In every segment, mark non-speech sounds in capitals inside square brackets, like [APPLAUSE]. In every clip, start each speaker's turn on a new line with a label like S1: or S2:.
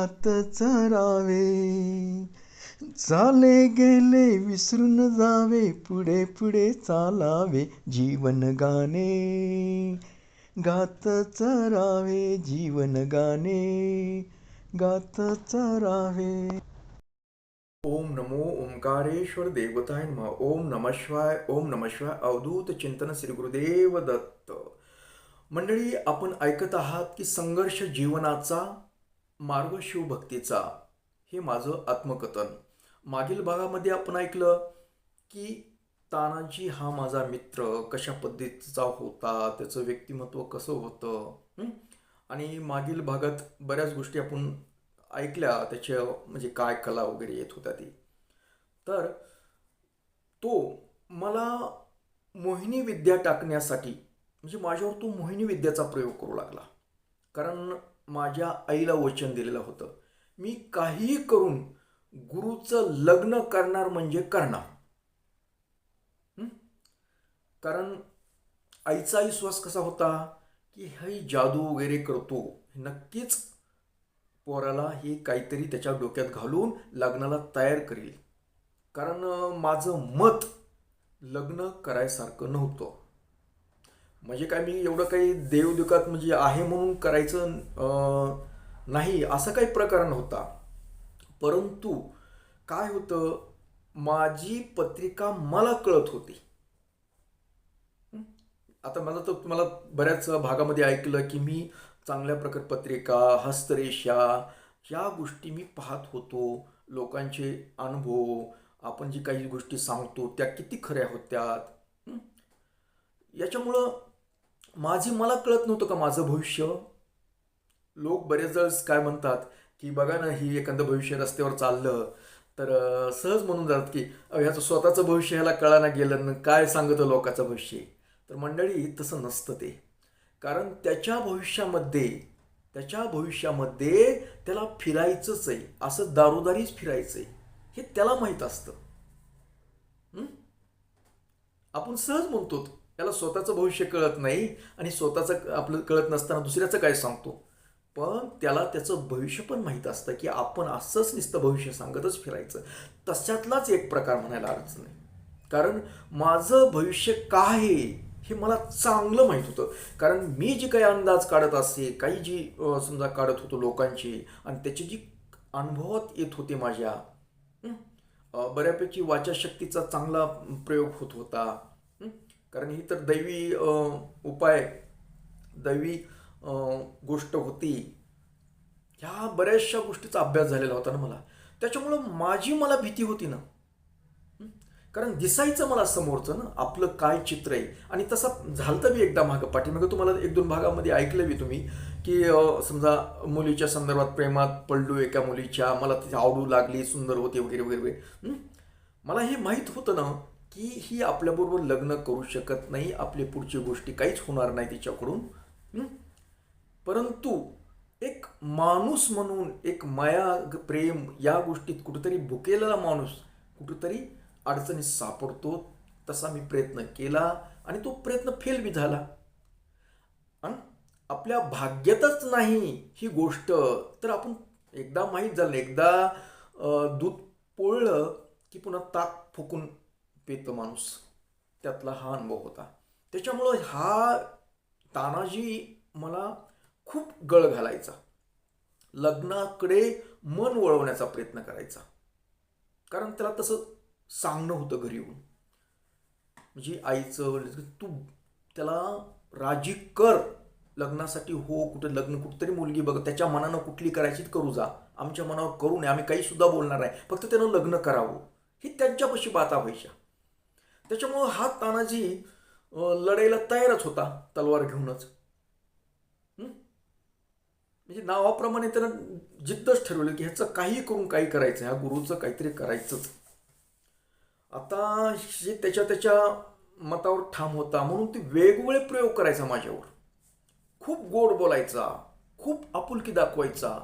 S1: आत चरावे चाले गेले विसरून जावे पुढे पुढे चालावे जीवन गाणे. गात चरावे जीवन गाणे. गात चरावे
S2: ओम नमो ओंकारेश्वर देवताय नम. ओम नमः शिवाय ओम नमः शिवाय अवधूत चिंतन श्री गुरुदेव दत्त. मंडळी आपण ऐकत आहात की संघर्ष जीवनाचा मार्ग शिवभक्तीचा हे माझं आत्मकथन. मागील भागामध्ये आपण ऐकलं की तानाजी हा माझा मित्र कशा पद्धतीचा होता त्याचं व्यक्तिमत्व कसं होतं आणि मागील भागात बऱ्याच गोष्टी आपण ऐकल्या त्याच्या म्हणजे काय कला वगैरे येत होत्या ती. तर तो मला मोहिनी विद्या टाकण्यासाठी म्हणजे माझ्यावर तो मोहिनी विद्याचा प्रयोग करू लागला. कारण माझ्या आईला वचन दिलेलं होतं. मी काहीही करून गुरुचं लग्न करणार म्हणजे करणार. कारण आईचा विश्वास कसा होता की ही जादू वगैरे करतो. नक्कीच पोराला हे काहीतरी त्याच्या डोक्यात घालून लग्नाला तयार करेल. कारण माझं मत लग्न करायसारखं नव्हतं. म्हणजे काय मी एवढं काही देवदुखात म्हणजे आहे म्हणून करायचं नाही असा काही प्रकार नव्हता परंतु काय होतं माझी पत्रिका मला कळत होती. आता मला तर तुम्हाला बऱ्याच भागामध्ये ऐकलं की मी चांगल्या प्रकार पत्रिका हस्तरेषा या गोष्टी मी पाहत होतो. लोकांचे अनुभव आपण जी काही गोष्टी सांगतो त्या किती खऱ्या होत्यात. याच्यामुळं माझी मला कळत नव्हतं का माझं भविष्य? लोक बरेच काय म्हणतात की बघा ना ही एखादं भविष्य रस्त्यावर चाललं तर सहज म्हणून जातात की ह्याचं स्वतःचं भविष्य ह्याला कळाना गेलं काय सांगतं लोकांचं भविष्य? तर मंडळी तसं नसतं ते. कारण त्याच्या भविष्यामध्ये त्याच्या भविष्यामध्ये त्याला फिरायचंच आहे. असं दारोदारीच फिरायचं आहे. हे त्याला माहीत असतं. आपण सहज म्हणतो त्याला स्वतःचं भविष्य कळत नाही आणि स्वतःचं आपलं कळत नसताना दुसऱ्याचं काय सांगतो? पण त्याला त्याचं भविष्य पण माहीत असतं की आपण असंच नुसतं भविष्य सांगतच फिरायचं. तशातलाच एक प्रकार म्हणायला अडचण नाही कारण माझं भविष्य काय आहे हे मला चांगलं माहीत होतं. कारण मी जी काही अंदाज काढत असे काही जी समजा काढत होतो लोकांची आणि त्याची जी अनुभवात येत होते माझ्या बऱ्यापैकी वाचाशक्तीचा चांगला प्रयोग होत होता. कारण ही तर दैवी उपाय दैवी गोष्ट होती. ह्या बऱ्याचशा गोष्टीचा अभ्यास झालेला होता ना मला. त्याच्यामुळं माझी मला भीती होती ना. कारण दिसायचं मला समोरचं ना आपलं काय चित्र आहे. आणि तसं झालं तर मी एकदा मागं पाठीमागं तुम्हाला एक दोन भागामध्ये ऐकलं मी तुम्ही की समजा मुलीच्या संदर्भात प्रेमात पडलो एका मुलीच्या मला तिथे आवडू लागली सुंदर होती वगैरे वगैरे वगैरे. मला हे माहीत होतं ना की ही आपल्याबरोबर लग्न करू शकत नाही आपली पुढची गोष्टी काहीच होणार नाही तिच्याकडून. परंतु एक माणूस म्हणून एक माया प्रेम या गोष्टीत कुठेतरी भुकेलेला माणूस कुठेतरी अडचणीत सापडतो तसा मी प्रयत्न केला आणि तो प्रयत्न फेल बी झाला. आपल्या भाग्यातच नाही ही गोष्ट तर आपण एकदा माहीत झालं एकदा दूध पोळलं की पुन्हा ताक फुकून पितं माणूस त्यातला हा अनुभव होता. त्याच्यामुळं हा तानाजी मला खूप गळ घालायचा. लग्नाकडे मन वळवण्याचा प्रयत्न करायचा. कारण त्याला तसं सांगणं होतं घरी येऊन. म्हणजे आईचं म्हणजे तू त्याला राजी कर. लग्नासाठी हो कुठे लग्न कुठतरी मुलगी बघ त्याच्या मनानं कुठली करायची करू जा. आमच्या मनावर करू नये आम्ही काही सुद्धा बोलणार नाही. फक्त त्यानं लग्न करावं. ही त्यांच्यापाशी बाता व्हायच्या. त्याच्यामुळं हा तानाजी लढाईला लढायला तयारच होता तलवार घेऊनच. म्हणजे नावाप्रमाणे त्यानं जिद्दच ठरवलं की ह्याचं काही करून काही करायचं ह्या गुरुचं काहीतरी करायचंच. आता जे त्याच्या त्याच्या मतावर ठाम होता म्हणून ते वेगवेगळे प्रयोग करायचा माझ्यावर. खूप गोड बोलायचा खूप आपुलकी दाखवायचा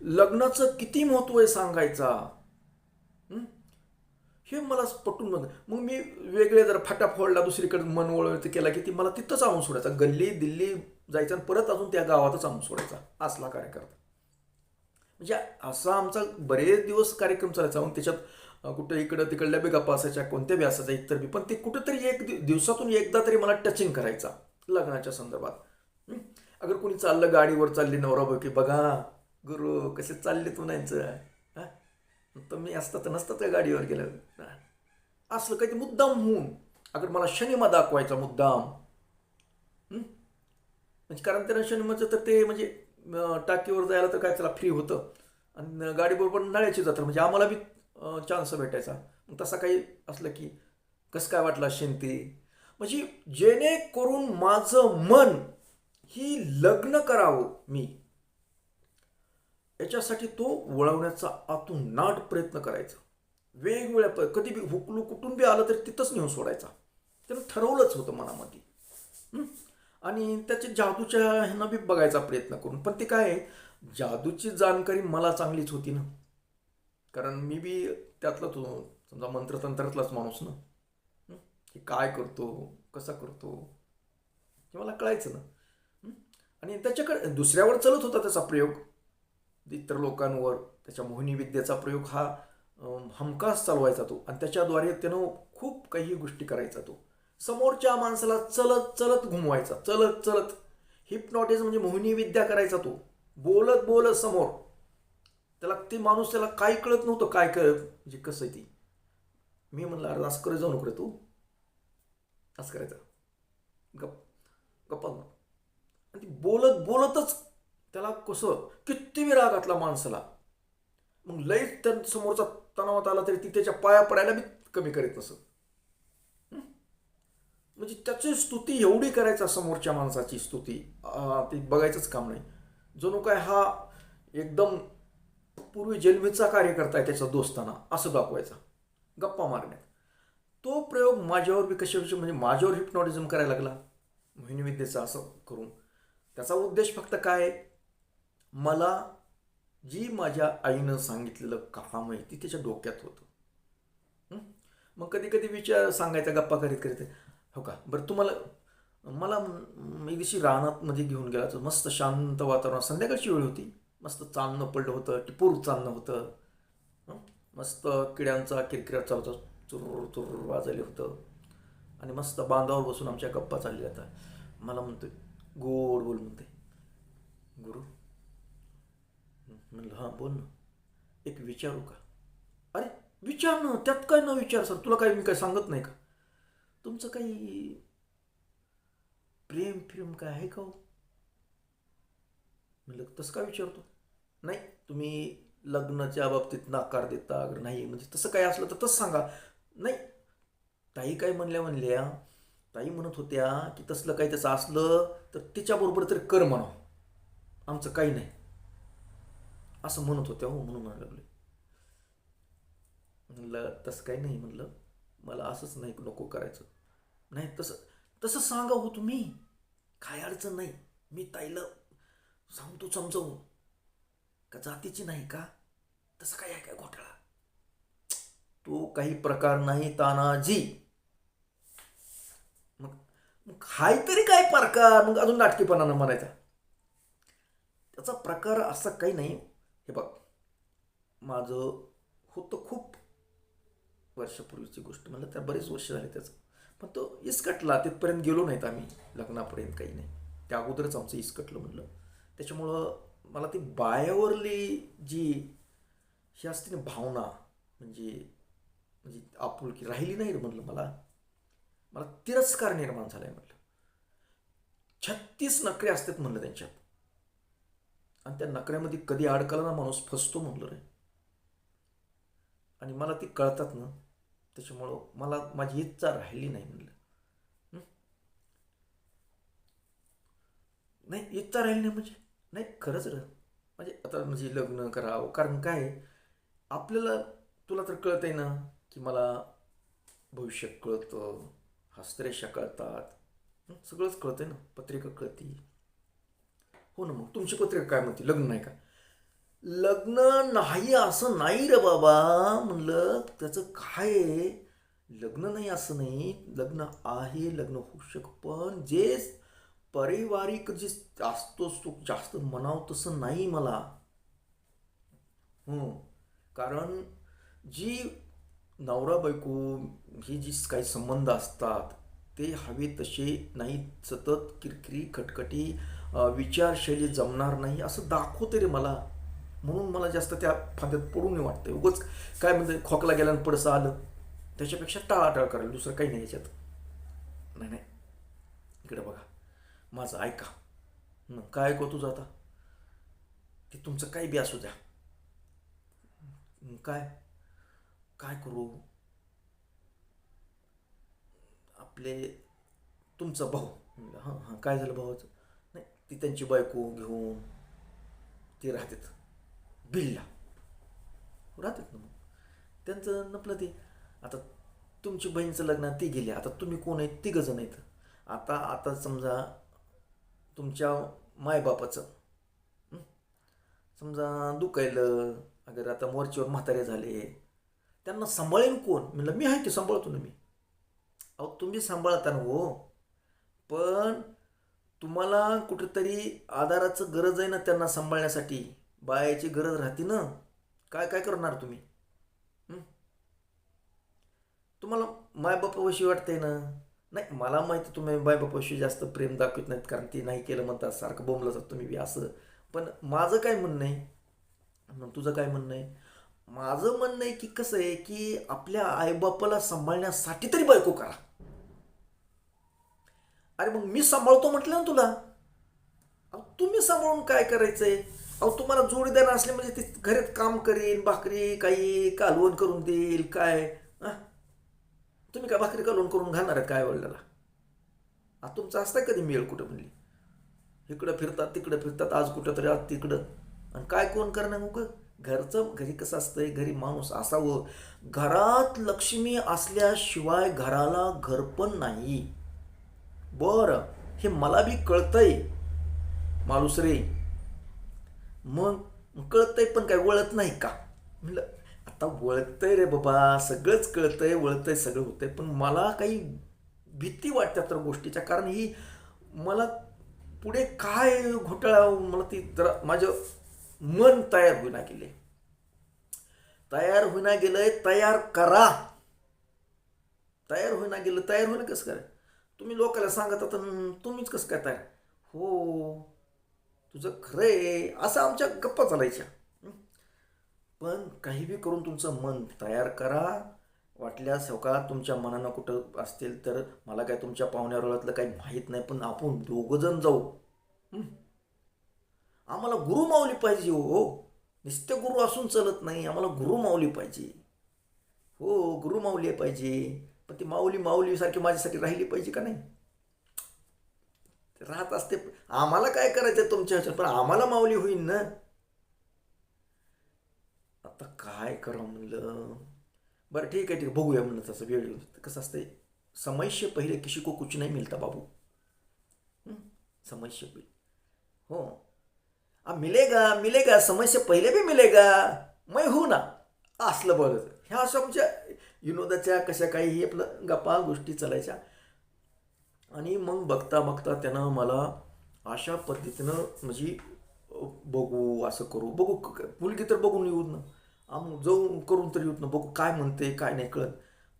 S2: लग्नाचं किती महत्त्व आहे सांगायचा. हे मला पटून मग मग मी वेगळे जर फाटा फोडला दुसरीकडे मन वळवत केला की ती मला तिथंच आणून सोडायचा. गल्ली दिल्ली जायचं आणि परत अजून त्या गावातच आणून सोडायचा. असला कार्यकर्ता. म्हणजे असा आमचा बरेच दिवस कार्यक्रम चालायचा. मग त्याच्यात कुठं इकडं तिकडल्या बी गप्पा असायच्या कोणत्या बी असायच्या इतर बी. पण ते कुठंतरी एक दिवसातून एकदा तरी मला टचिंग करायचा लग्नाच्या संदर्भात. अगर कोणी चाललं गाडीवर चालली नवरा की बघा गुरु कसे चालले तू नाहीचं? तर मी असतं तर नसतं त्या गाडीवर गेलं. असलं काही ते मुद्दाम होऊन अगर मला शनिमा दाखवायचा मुद्दाम म्हणजे कारण त्याला शनिमाचं तर ते म्हणजे टाकीवर जायला तर काय त्याला फ्री होतं. आणि गाडीबरोबर नळ्याची जातं म्हणजे आम्हाला बी चान्स भेटायचा. मग तसा काही असलं की कसं काय वाटलं शिंती ते? म्हणजे जेणेकरून माझं मन ही लग्न करावं मी. याच्यासाठी तो वळवण्याचा आतून नाट प्रयत्न करायचा. वेगवेगळ्या प कधी बी हुकलू कुठून बी आलं तरी तिथंच नेऊन सोडायचा. त्यानं ठरवलंच होतं मनामध्ये. आणि त्याच्या जादूच्या ह्यांना बी बघायचा प्रयत्न करून. पण ते काय आहे, जादूची जाणकारी मला चांगलीच होती ना. कारण मी बी त्यातलाच तो समजा मंत्रतंत्रातलाच माणूस ना. की काय करतो कसा करतो हे मला कळायचं ना. आणि त्याच्याकडे दुसऱ्यावर चलत होता त्याचा प्रयोग. इतर लोकांवर त्याच्या मोहिनी विद्येचा प्रयोग हा हमखास चालवायचा तो. आणि त्याच्याद्वारे त्यानं खूप काही गोष्टी करायचा तो. समोरच्या माणसाला चलत चलत घुमवायचा. चलत चलत. हिप्नॉटिज म्हणजे मोहिनी विद्या करायचा तो. बोलत बोलत समोर. त्याला ते माणूस त्याला काय कळत नव्हतं काय कळत म्हणजे कसं आहे ती. मी म्हणलं अरे असं करत जाऊ नको तू. असं करायचं. गप गप्पा आणि ती बोलत बोलतच त्याला कसं किती वेळ राग घातला माणसाला? मग लईच त्या समोरचा तणावात आला तरी ती त्याच्या पाया पडायला बी कमी करीत नसत. म्हणजे त्याची स्तुती एवढी करायचा समोरच्या माणसाची स्तुती. आ, ती बघायचंच काम नाही. जणू काय हा एकदम पूर्वी जन्मीचा कार्यकर्ता आहे त्याचा दोस्ताना असं दाखवायचा. गप्पा मारण्यात. तो प्रयोग माझ्यावर बी कशाविषयी म्हणजे माझ्यावर हिप्नॉटिझम करायला लागला. मोहिनी विद्येचा असं करून. त्याचा उद्देश फक्त काय आहे? मला जी माझ्या आईनं सांगितलेलं काम आहे ती त्याच्या डोक्यात होतं. मग कधी कधी विचार सांगायचा गप्पा करीत करीत. हो का? बरं तुम्हाला मला एक दिवशी रानातमध्ये घेऊन गेला तर मस्त शांत वातावरण. संध्याकाळची वेळ होती. मस्त चांदणं पडलं होतं. टिपूर चांदणं होतं. मस्त किड्यांचा किरकिराचा होता. चुर चुर वाजले होतं. आणि मस्त बांधावर बसून आमच्या गप्पा चालल्या होता मला म्हणतोय गोड बोल म्हणते गुरु म्हणलं हां बोल ना. एक विचारू का? अरे विचार ना त्यात काय ना विचार सर? तुला काय मी काय सांगत नाही का? तुमचं काही प्रेम प्रेम काय आहे का हो? म्हणलं तसं काय विचारतो? नाही तुम्ही लग्नाच्या बाबतीत नाकार देता अगर नाही म्हणजे तसं काय असलं तर तसं सांगा. नाही ताई काय म्हणल्या म्हणल्या ताई म्हणत होत्या की तसलं काही त्याचं असलं तर तिच्याबरोबर तरी कर म्हणा. आमचं काही नाही. असं म्हणत होत्या हो म्हणून म्हणायला लागले म्हणलं तसं काही नाही म्हणलं. मला असंच नाही नको करायचं. नाही तसं तसं सांगा हो तुम्ही. काय अडचण नाही. मी ताईला सांगतो समजावून. का जातीची नाही का? तसं काय आहे काय घोटाळा? तो काही प्रकार नाही तानाजी. मग मग हाय तरी काय प्रकार? मग अजून नाटकीपणानं म्हणायचा. त्याचा प्रकार असा काही नाही. हे बघ माझं होतं खूप वर्षापूर्वीची गोष्ट. म्हणलं त्या बरेच वर्ष झाले त्याचं. पण तो इसकटला तिथपर्यंत गेलो नाहीत आम्ही लग्नापर्यंत काही नाही. त्या अगोदरच आमचं इसकटलं म्हणलं. त्याच्यामुळं मला ती बायावरली जी ही असते ना भावना म्हणजे म्हणजे आपुलकी राहिली नाही म्हणलं मला मला तिरस्कार निर्माण झालाय म्हटलं छत्तीस नखरे असतात म्हणलं त्यांच्यात. आणि त्या नकऱ्यामध्ये कधी अडकला ना माणूस फसतो म्हणलं रे. आणि मला ती कळतात ना त्याच्यामुळं मला माझी इच्छा राहिली नाही म्हणलं. नाही इच्छा राहिली नाही म्हणजे? नाही खरंच र. म्हणजे आता म्हणजे लग्न करावं कारण काय आपल्याला तुला तर कळत आहे ना की मला भविष्य कळतं हस्तरेषा कळतात. सगळंच कळतंय ना पत्रिका कळती. हो ना मग तुमची पत्रिका काय म्हणते? लग्न नाही का? लग्न नाही असं नाही रे बाबा म्हणलं त्याचं काय आहे? लग्न नाही असं नाही लग्न आहे लग्न होऊ शक पण जे पारिवारिक जे जास्त तो जास्त म्हणावं तसं नाही मला. कारण जी नवरा बायको हे जी काही संबंध असतात ते हवे तसे नाही सतत किरकिरी खटखटी विचारशैली जमणार नाही असं दाखवते रे मला. म्हणून मला जास्त त्या फांद्यात पडू नाही वाटतं उगच काय म्हणते खोकला गेल्यानं पडसं आलं. त्याच्यापेक्षा टाळाटाळ करायला दुसरं काही नाही याच्यात. नाही नाही. इकडे बघा. माझं ऐका. मग काय ऐकू तुझं आता? ते तुमचं काही बी असू द्या. काय? काय करू? आपले तुमचा भाऊ. म्हणलं, हां हां काय झालं भावाचं? नाही ती त्यांची बायको घेऊन ते राहतात बिल्ला. राहतात ना मग? त्यांचं नपलं ते. आता तुमची बहीणचं लग्न ती गेली. आता तुम्ही कोण आहेत? तिघजण आहेत. आता आता समजा तुमच्या मायबापाचं समजा दुखायलं अगर आता मोर्चीवर म्हातारे झाले त्यांना सांभाळेन कोण? म्हणलं मी आहे की सांभाळतो ना मी? अहो तुम्ही सांभाळता ना हो. पण तुम्हाला कुठेतरी आधाराचं गरज आहे ना त्यांना सांभाळण्यासाठी. बायाची गरज राहते ना. काय काय करणार तुम्ही? तुम्हाला मायबापाविषयी वाटतंय ना? नाही मला माहिती तुम्ही मायबापाविषयी जास्त प्रेम दाखवत नाहीत कारण ते नाही केलं म्हणतात. सारखं बोंबलं जात तुम्ही बी असं. पण माझं काय म्हणणं आहे? मग तुझं काय म्हणणं आहे? माझं म्हणणं आहे की कसं आहे की आपल्या आईबापाला सांभाळण्यासाठी तरी बायको करा. अरे मग मी सांभाळतो म्हटलं ना तुला. अहो तुम्ही सांभाळून काय करायचं आहे अहो तुम्हाला जोडीदार असले म्हणजे ते घरात काम करीन भाकरी काही कालवण करून देईल काय? हा? तुम्ही काय भाकरी कालवण करून घालणार आहे काय वडिलाला? आ तुमचं असतं कधी मिळेल कुठं म्हणली? इकडं फिरतात तिकडं फिरतात आज कुठं तरी आज तिकडं. आणि काय कोण करणार मग? घरचं घरी कसं असतंय? घरी माणूस असावं. घरात लक्ष्मी असल्याशिवाय घराला घर पण नाही. बरं हे मला बी कळतंय. माणूस रे मग कळतंय पण काय वळत नाही का? म्हणलं आता वळतंय रे बाबा सगळंच कळतंय वळतंय सगळं होतंय पण मला काही भीती वाटते तर गोष्टीच्या कारण ही मला पुढे काय घोटाळा मला ती जरा माझं मन तयार होईना गेले. तयार होईना गेलंय तयार करा. तयार होईना गेलं तयार होईना कसं करा? तुम्ही लोकाला सांगत आता तुम्हीच कसं काय तयार? हो तुझं खरं आहे. असं आमच्या गप्पा चालायच्या. पण काही बी करून तुमचं मन तयार करा. वाटल्यास सवका तुमच्या मनानं कुठं असतील तर मला काय तुमच्या पाहुण्या रोळातलं काही माहीत नाही पण आपण दोघंजण जाऊ. आम्हाला गुरु माऊली पाहिजे हो. नुसते गुरु असून चालत नाही. आम्हाला गुरु माऊली पाहिजे. हो गुरु माऊली पाहिजे. पण ती माऊली माऊलीसारखी माझ्यासाठी राहिली पाहिजे का नाही? ते राहत असते. आम्हाला काय करायचं तुमच्या ह्याच्यात? पण आम्हाला माऊली होईल ना. आता काय करा म्हणलं? बरं ठीक आहे ठीक आहे. बघूया म्हणलं तसं वेळ येऊन कसं असतंय समय पहिले किसी को कुछ नाही मिलता बाबू. हं? पहिले. हो. आ मिलेगा मिलेगा. समय पहिले बी मिलेगा. मै हो ना. असलं बरं ह्या अशा आमच्या विनोदाच्या कशा काही हे आपलं गप्पा गोष्टी चालायच्या. आणि मग बघता बघता त्यानं मला अशा पद्धतीनं म्हणजे बघू असं करू बघू मुलगी तर बघून येऊत ना. आम जाऊन करून तर येऊत ना बघू काय म्हणते काय नाही कळत.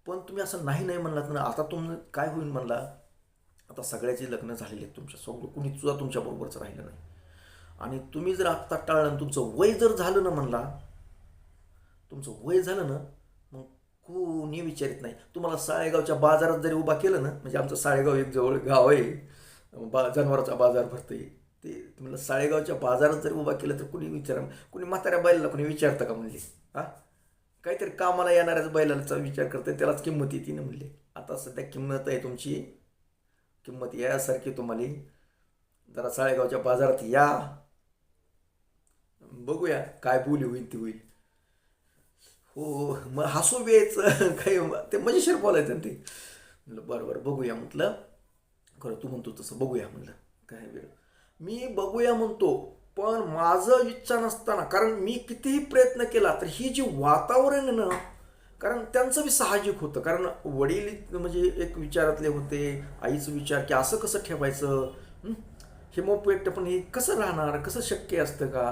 S2: पण तुम्ही असं नाही नाही म्हणलात ना आता तुम काय होईल म्हणला. आता सगळ्याचे लग्न झालेले आहेत तुमच्या सगळं कुणी सुद्धा तुमच्या बरोबरच राहिलं नाही. आणि तुम्ही जर आत्ता टाळलं आणि तुमचं वय जर झालं ना म्हणला तुमचं वय झालं ना कोणी विचारित नाही. तुम्हाला साळेगावच्या बाजारात जरी उभा केलं ना म्हणजे आमचं साळेगाव एक जवळ गाव आहे बा जनावराचा बाजार भरते ते तुम्हाला साळेगावच्या बाजारात जरी उभा केलं तर कुणी विचार कुणी म्हाताऱ्या बैलाला कुणी विचारतं का म्हणले? हां? काहीतरी कामाला येणाऱ्याच बैलाचा विचार करते त्यालाच किंमत येते ना म्हणले. आता सध्या किंमत आहे तुमची. किंमत यासारखी तुम्हाला. जरा साळेगावच्या बाजारात या. बघूया काय बोली होईल ती होईल. हो मग हसू वेचं [LAUGHS] काही ते मजेशीर बोलायचं ना ते. म्हटलं बरं बरं बघूया म्हटलं. खरं तू म्हणतो तसं बघूया म्हटलं काय वेळ. मी बघूया म्हणतो पण माझं इच्छा नसताना कारण मी कितीही प्रयत्न केला तर ही जी वातावरण आहे ना कारण त्यांचं बी साहजिक होतं. कारण वडील म्हणजे एक विचारातले होते आईचं विचार की असं कसं ठेवायचं? हं? हे मोपेट पण हे कसं राहणार? कसं शक्य असतं का?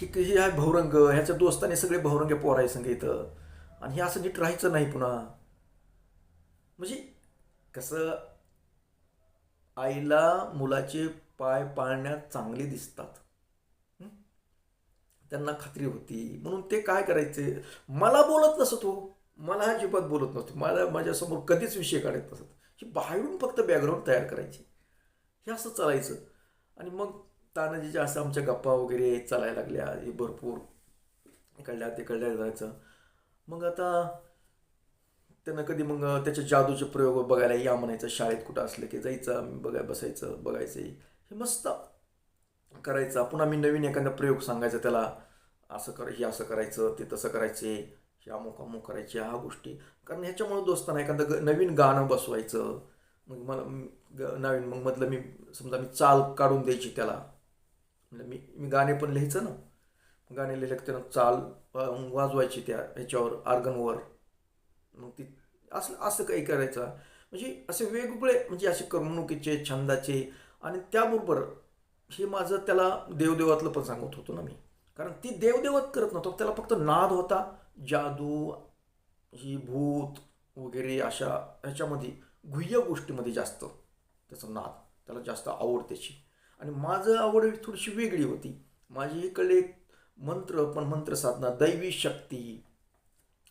S2: ही ही आहे भवरंग ह्याच्या दोस्ताने सगळे बहुरंगे पोराय संग इथं. आणि हे असं नीट राहायचं नाही पुन्हा. म्हणजे कसं आईला मुलाचे पाय पाळण्यात चांगले दिसतात. त्यांना खात्री होती. म्हणून ते काय करायचे? मला बोलत नसत हो. मला अजिबात बोलत नसतो. मला माझ्यासमोर कधीच विषय काढत नसत. ही बाहेरून फक्त बॅकग्राऊंड तयार करायची. हे असं चालायचं. आणि मग तानाजीच्या असं आमच्या गप्पा वगैरे चालायला लागल्या. हे भरपूर इकडल्या तिकडल्या जायचं. मग आता त्यांना कधी मग त्याचे जादूचे प्रयोग बघायला या म्हणायचं शाळेत कुठं असलं की जायचं आम्ही बघाय बसायचं बघायचं. हे मस्त करायचं. पुन्हा मी नवीन एखादा प्रयोग सांगायचा त्याला. असं कर हे असं करायचं ते तसं करायचे हे अमुक अमुक करायचे ह्या गोष्टी. कारण ह्याच्यामुळे दोस्तांना एखादं ग- नवीन गाणं बसवायचं. मग मला ग- नवीन मग मधलं मी समजा मी चाल काढून द्यायची त्याला. म्हणजे मी मी गाणे पण लिहायचं ना. गाणे लिहिले की त्यानं चाल वाजवायची त्या ह्याच्यावर आर्गनवर. मग ती असं असं काही करायचं. म्हणजे असे वेगवेगळे म्हणजे असे करमणुकीचे छंदाचे आणि त्याबरोबर हे माझं त्याला देवदेवातलं पण सांगत होतो ना मी. कारण ती देवदेवात करत नव्हतो त्याला फक्त नाद होता. जादू ही भूत वगैरे अशा ह्याच्यामध्ये गुह्य गोष्टीमध्ये जास्त त्याचा नाद त्याला जास्त आवड त्याची. आणि माझं आवड थोडीशी वेगळी होती. माझी इकडे मंत्र पण मंत्र साधना दैवी शक्ती.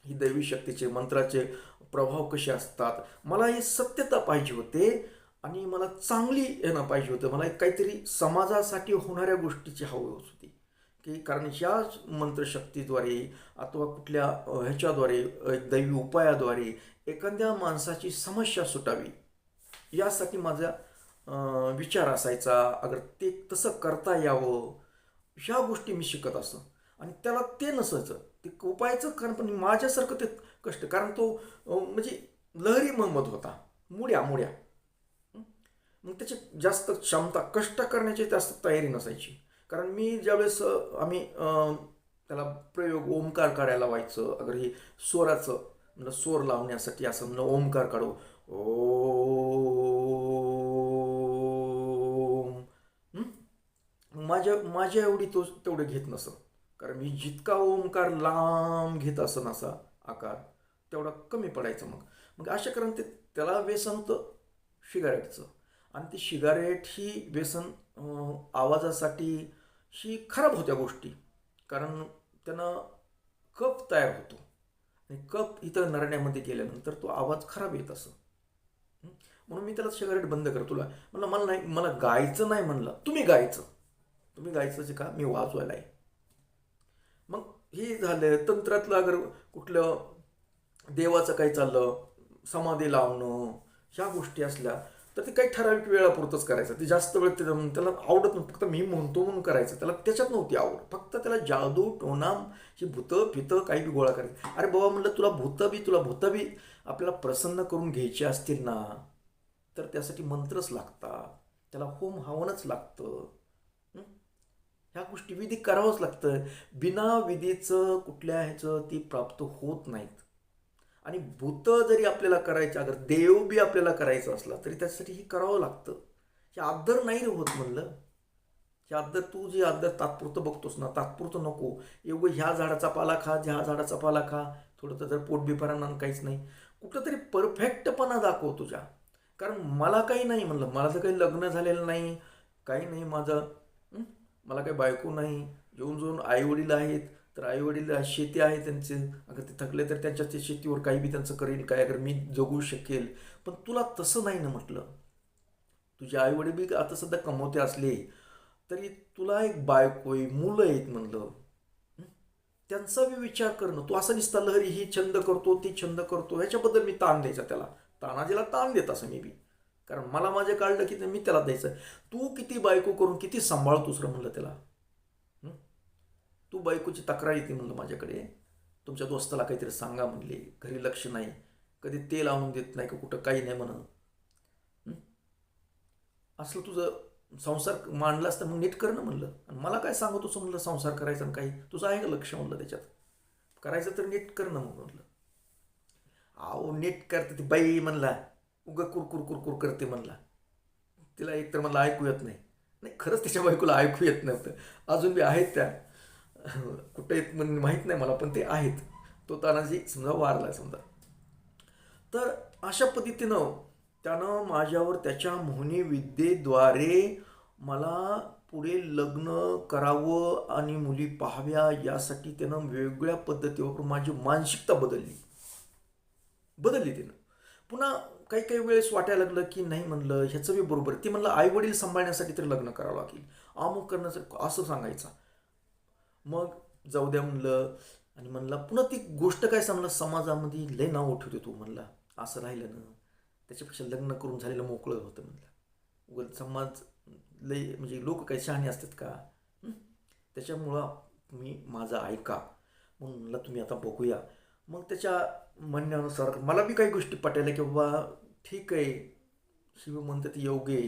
S2: ही दैवी शक्तीचे मंत्राचे प्रभाव कसे असतात? मला ही सत्यता पाहिजे होते आणि मला चांगली येणं पाहिजे होतं. मला एक काहीतरी समाजासाठी होणाऱ्या गोष्टीची हवी होती. की कारण ह्या मंत्रशक्तीद्वारे अथवा कुठल्या ह्याच्याद्वारे दैवी उपायाद्वारे एखाद्या माणसाची समस्या सुटावी. यासाठी माझा विचार असायचा. अगर ते तसं करता यावं ह्या गोष्टी मी शिकत असं आणि त्याला ते नसायचं. ते उपायचं कारण पण माझ्यासारखं ते कष्ट कारण तो म्हणजे लहरी महमद होता. मुड्या मुड्या. मग त्याची जास्त क्षमता कष्ट करण्याची जास्त तयारी नसायची. कारण मी ज्यावेळेस आम्ही त्याला प्रयोग ओमकार काढायला व्हायचं अगर हे स्वराचं म्हणलं स्वर लावण्यासाठी असं म्हणलं ओमकार काढू. ओ माझ्या माझ्या एवढी तो तेवढे घेत नसं. कारण मी जितका ओमकार लांब घेत असं असा आकार तेवढा कमी पडायचं मग. मग अशा कारण ते त्याला व्यसन होतं शिगारेटचं आणि ती शिगारेट ही व्यसन आवाजासाठी ही खराब होत्या गोष्टी. कारण त्यानं कप तयार होतो. आणि कप इथं नरण्यामध्ये गेल्यानंतर तो आवाज खराब येत असं. म्हणून मी त्याला सिगारेट बंद कर तुला म्हणलं मला नाही मला गायचं नाही म्हणलं. तुम्ही गायचं. तुम्ही गायचं जे का मी वाजवायला आहे मग हे झालं तंत्रातलं अगर कुठलं देवाचं काही चाललं समाधी लावणं ह्या गोष्टी असल्या तर ते काही ठराविक वेळापुरतंच करायचं. ते जास्त वेळ ते त्याला आवडत नव्हतं. फक्त मी म्हणतो म्हणून करायचं. त्याला त्याच्यात नव्हती आवड. फक्त त्याला जादू टोनाम ही भूतं पितं काही बी गोळा करायचं. अरे बाबा म्हणलं तुला भूतं बी तुला भूतं बी आपल्याला प्रसन्न करून घ्यायची असतील ना तर त्यासाठी मंत्रच लागतात. त्याला होम हवनच लागतं. ह्या गोष्टी विधी करावंच लागतं. बिना विधीचं कुठल्या ह्याचं ती प्राप्त होत नाहीत. आणि भूत जरी आपल्याला करायचं अगर देव बी आपल्याला करायचं असला तरी त्यासाठी हे करावं लागतं. हे आदर नाही रे होत म्हणलं. हे आदर तू जे आदर तात्पुरतं बघतोस ना तात्पुरतं नको. एवढं ह्या झाडाचा पाला खा ह्या झाडाचा पाला खा. थोडं तर जर पोट काहीच नाही. कुठंतरी परफेक्टपणा दाखव तुझ्या. कारण मला काही नाही म्हणलं. मला तर काही लग्न झालेलं नाही. काही नाही माझं. मला काही बायको नाही येऊन जाऊन आईवडील आहेत तर आईवडील शेती आहे त्यांचे अगर ते थकले तर त्यांच्या ते शेतीवर काही बी त्यांचं करेल काय अगर मी जगू शकेल. पण तुला तसं नाही ना म्हटलं. तुझे आईवडील बी आता सध्या कमवते असले तरी तुला एक बायको आहे मुलं आहेत म्हणलं. त्यांचा बी विचार करणं तू असं दिसता लहरी ही छंद करतो ती छंद करतो. ह्याच्याबद्दल मी ताण द्यायचा त्याला. तानाजीला ताण देत असं मी बी. कारण मला माझे काढलं की मी त्याला द्यायचं. तू किती बायको करून किती सांभाळतोस रे म्हणलं त्याला. तू बायकोची तक्रार येते म्हणलं माझ्याकडे. तुमच्या दोस्ताला काहीतरी सांगा म्हणले. घरी लक्ष नाही. कधी तेल आणून देत नाही का कुठं काही नाही म्हणून. असलं तुझं संसार मांडला असतं मग नीट कर ना म्हणलं. आणि मला काय सांगू तुझं म्हणलं संसार करायचा आणि काही? तुझं आहे का लक्ष म्हणलं त्याच्यात? करायचं तर नीट कर ना मग म्हणलं. अहो नीट करते ती बाई म्हणला. उगा कुरकुर कुरकुर करते म्हणला. तिला एकतर मला ऐकू येत नाही. नाही खरंच त्याच्या बायकोला ऐकू येत नव्हतं. अजून बी आहेत त्या. कुठे आहेत म्हण- माहीत नाही मला पण ते आहेत. तो तानाजी समजा वारला समजा. तर अशा पद्धतीनं त्यानं माझ्यावर त्याच्या मोहनी विद्येद्वारे मला पुढे लग्न करावं आणि मुली पाहाव्या यासाठी त्यानं वेगवेगळ्या पद्धती वापरून माझी मानसिकता बदलली. बदलली त्यानं. पुन्हा काही काही वेळेस वाटायला लागलं की नाही म्हणलं ह्याचं बी बरोबर ती म्हणलं आई वडील सांभाळण्यासाठी तरी लग्न करावं लागेल. अमुक करण्यासाठी असं सांगायचा. मग जाऊ द्या म्हणलं आणि म्हणला पुन्हा ती गोष्ट काय सांगलं समाजामध्ये लय नाव उठवते तू म्हणला. असं राहिलं ना. त्याच्यापेक्षा लग्न करून झालेलं मोकळं होतं म्हणलं. उगल समाज लय म्हणजे लोक काही शहाणे असतात का? त्याच्यामुळं तुम्ही माझा ऐका. म्हणून म्हणलं तुम्ही आता बघूया. मग त्याच्या म्हणण्यानुसार मला बी काही गोष्टी पटायला की बाबा ठीक आहे. शिव म्हणतात ते योग्य आहे.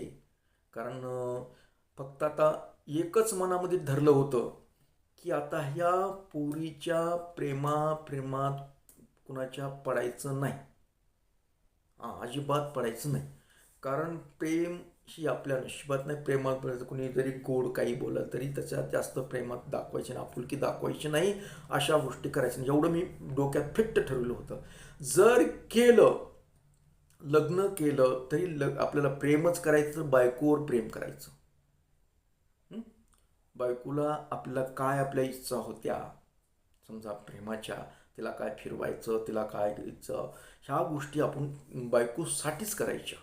S2: कारण फक्त आता एकच मनामध्ये धरलं होतं की आता ह्या पोरीच्या प्रेमा प्रेमात कुणाच्या पडायचं नाही. हां अजिबात पडायचं नाही. कारण प्रेम ही आपल्या नशिबात नाही प्रेमात पडायचं कुणी जरी गोड काही बोललं तरी त्याच्या जास्त प्रेमात दाखवायची नाही आपुलकी दाखवायची नाही अशा गोष्टी करायच्या नाही. एवढं मी डोक्यात फिट्ट ठरवलं होतं. जर केलं लग्न केलं तरी लग आपल्याला प्रेमच करायचं बायकोवर प्रेम करायचं. बायकोला आपल्याला काय आपल्या इच्छा होत्या? समजा प्रेमाच्या तिला काय फिरवायचं तिला काय द्यायचं ह्या गोष्टी आपण बायकोसाठीच करायच्या.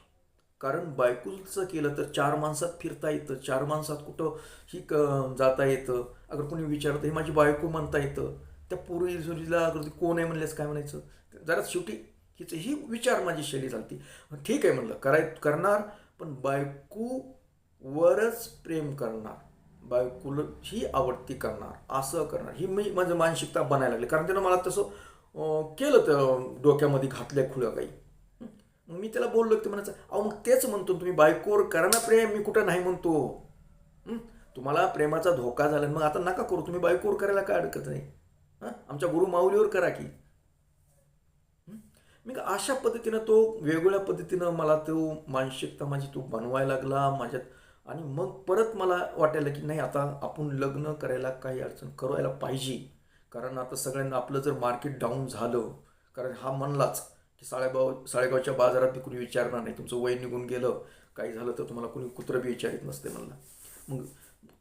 S2: कारण बायकोचं केलं तर चार माणसात फिरता येतं चार माणसात कुठं ही क जाता येतं. अगर कोणी विचारतं हे माझी बायको म्हणता येतं. त्या पूर्वी जुरीला अगर ती कोण आहे म्हणल्यास काय म्हणायचं? जरा शेवटी हिचं ही विचार माझी शैली चालती ठीक आहे म्हणलं कराय करणार पण बायकोवरच प्रेम करणार. बायकोला ही आवडती करणार असं करणार. ही मी माझं मानसिकता बनायला लागली. कारण त्यानं मला तसं केलं तर डोक्यामध्ये घातल्या खुळ्या काही. मग मी त्याला बोललो ते म्हणायचं अहो मग तेच म्हणतो तुम्ही बायकोवर करा ना प्रेम मी कुठं नाही म्हणतो. तुम्हाला प्रेमाचा धोका झाला मग आता नका करू तुम्ही बायकोवर करायला काय अडकत नाही. हां? आमच्या गुरु माऊलीवर करा की. मी का अशा पद्धतीनं तो वेगवेगळ्या पद्धतीनं मला तो मानसिकता माझी तो बनवायला लागला माझ्यात आणि मग परत मला वाटायला की नाही आता आपण लग्न करायला काही अडचण करायला पाहिजे. कारण आता सगळ्यांना आपलं जर मार्केट डाऊन झालं कारण हा म्हणलाच की साळेगाव साळेगावच्या बाजारात बी कुणी विचारणार नाही. तुमचं वय निघून गेलं काही झालं तर तुम्हाला कुणी कुत्रं बी विचारित नसते म्हणला. मग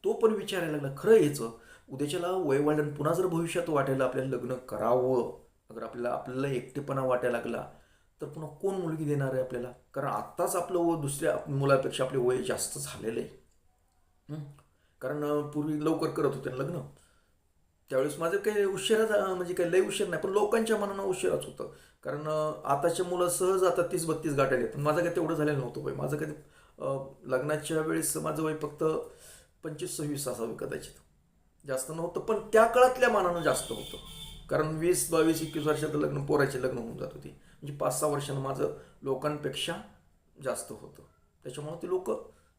S2: तो पण विचारायला लागला खरं यायचं उद्याच्याला वय वाढलं पुन्हा जर भविष्यात वाटायला आपल्याला लग्न करावं अगर आपल्याला आपल्याला एकटेपणा वाटायला लागला तर पुन्हा कोण मुलगी देणार आहे आपल्याला? कारण आत्ताच आपलं व दुसऱ्या मुलापेक्षा आपले वय जास्त झालेलं आहे. कारण पूर्वी लवकर करत होते लग्न. त्यावेळेस माझं काही उशिरा म्हणजे काही लय उशीर नाही पण लोकांच्या मनानं उशिराच होतं. कारण आताचे मुलं सहज आता तीस बत्तीस गाठायला येतात. माझं काही तेवढं झालेलं नव्हतं वय माझं कधी लग्नाच्या वेळेस माझं वय फक्त पंचवीस सव्वीस असावं कदाचित. जास्त नव्हतं पण त्या काळातल्या मानानं जास्त होतं. कारण वीस बावीस एकवीस वर्षात लग्न पोराचे लग्न होऊन जात होती. म्हणजे पाच सहा वर्षानं माझं लोकांपेक्षा जास्त होतं. त्याच्यामुळे ते लोक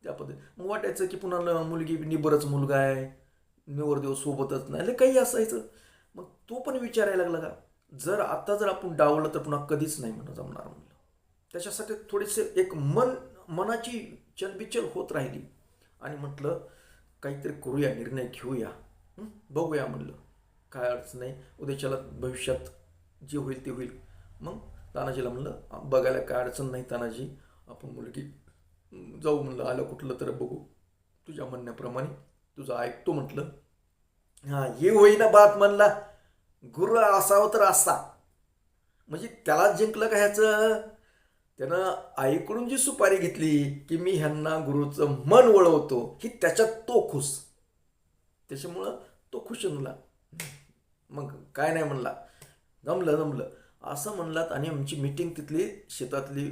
S2: त्या पद्धती मग वाटायचं की पुन्हा मुलगी निबरच मुलगा आहे. निवरदेव सोबतच नाही. काही असायचं. मग तो पण विचारायला लागला का जर आता जर आपण डावलं तर पुन्हा कधीच नाही म्हणून जमणार म्हणलं. त्याच्यासाठी थोडेसे एक मन मनाची चलबिचल होत राहिली. आणि म्हटलं काहीतरी करूया निर्णय घेऊया. बघूया म्हणलं. काय अडचण नाही. उद्याच्याला भविष्यात जे होईल ते होईल. मग तानाजीला म्हणलं बघायला काय अडचण नाही तानाजी. आपण मुलगी जाऊ म्हणलं. आलं कुठलं तर बघू. तुझ्या म्हणण्याप्रमाणे. तुझं ऐकतो म्हटलं. हां हे होईना बात म्हणला. गुरु असावं तर असा. म्हणजे त्याला जिंकलं का ह्याचं? त्यानं आईकडून जी सुपारी घेतली की मी ह्यांना गुरुचं मन वळवतो ही त्याच्यात तो खुश. त्याच्यामुळं तो खुश म्हणला. मग काय नाही म्हणला. जमलं जमलं. असं म्हणलात आणि आमची मीटिंग तिथली शेतातली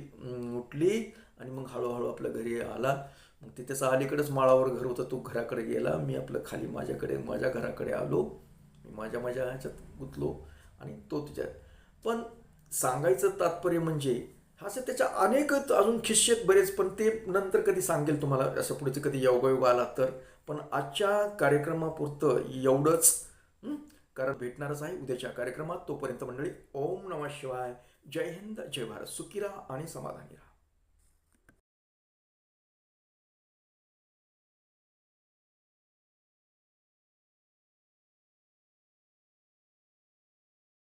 S2: उठली आणि मग हळूहळू आपल्या घरी आला. मग तिथे अलीकडेच माळावर घर होतं तो घराकडे गेला मी आपलं खाली माझ्याकडे माझ्या घराकडे आलो मी माझ्या माझ्या ह्याच्यात गुंतलो आणि तो तिच्यात पण सांगायचं तात्पर्य म्हणजे असं त्याच्या अनेक अजून खिस्से बरेच पण ते नंतर कधी सांगेल तुम्हाला? असं पुढचे कधी योगायोग आला तर. पण आजच्या कार्यक्रमापुरतं एवढंच कारण भेटणारच आहे उद्याच्या कार्यक्रमात. तोपर्यंत मंडळी ओम नमः शिवाय. जय हिंद जय भारत. सुखी राहा आणि समाधानी राहा.